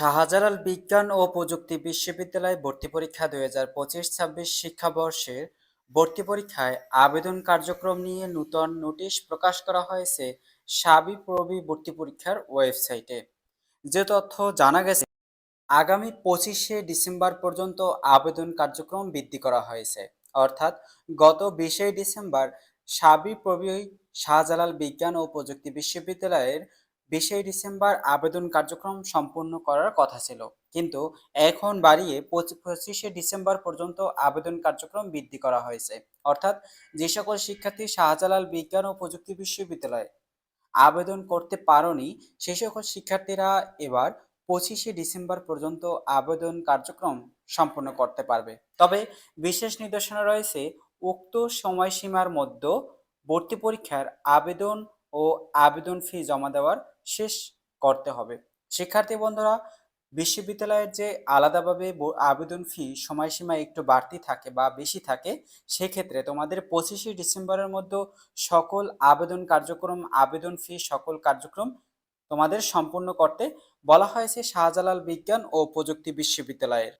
শাহজালাল বিজ্ঞান ও প্রযুক্তি বিশ্ববিদ্যালয় ভর্তি পরীক্ষা দুই হাজার পঁচিশ ছাব্বিশ শিক্ষাবর্ষের ভর্তি পরীক্ষায় আবেদন কার্যক্রম নিয়ে নূতন নোটিশ প্রকাশ করা হয়েছে সাবি প্রবি ভর্তি পরীক্ষার ওয়েবসাইটে। যে তথ্য জানা গেছে, আগামী পঁচিশে ডিসেম্বর পর্যন্ত আবেদন কার্যক্রম বৃদ্ধি করা হয়েছে। অর্থাৎ গত বিশে ডিসেম্বর সাবি প্রবি শাহজালাল বিজ্ঞান ও প্রযুক্তি বিশ্ববিদ্যালয়ের বিশে ডিসেম্বর আবেদন কার্যক্রম সম্পূর্ণ করার কথা ছিল। কিন্তু এখন বাড়িয়ে পঁচি- পঁচিশে ডিসেম্বর পর্যন্ত আবেদন কার্যক্রম বৃদ্ধি করা হয়েছে। অর্থাৎ যে সকল শিক্ষার্থী শাহজালাল বিজ্ঞান ও প্রযুক্তি বিশ্ববিদ্যালয়ে আবেদন করতে পারোনি, সে সকল শিক্ষার্থীরা এবার পঁচিশে ডিসেম্বর পর্যন্ত আবেদন কার্যক্রম সম্পন্ন করতে পারবে। তবে বিশেষ নির্দেশনা রয়েছে, উক্ত সময়সীমার মধ্যে ভর্তি পরীক্ষার আবেদন ও আবেদন ফি জমা দেওয়ার শেষ করতে হবে। শিক্ষার্থী বন্ধুরা, বিশ্ববিদ্যালয়ের যে আলাদাভাবে আবেদন ফি সময়সীমা একটু বাড়তি থাকে বা বেশি থাকে, সেক্ষেত্রে তোমাদের পঁচিশে ডিসেম্বরের মধ্যে সকল আবেদন কার্যক্রম, আবেদন ফি সকল কার্যক্রম তোমাদের সম্পূর্ণ করতে বলা হয়েছে শাহজালাল বিজ্ঞান ও প্রযুক্তি বিশ্ববিদ্যালয়ের।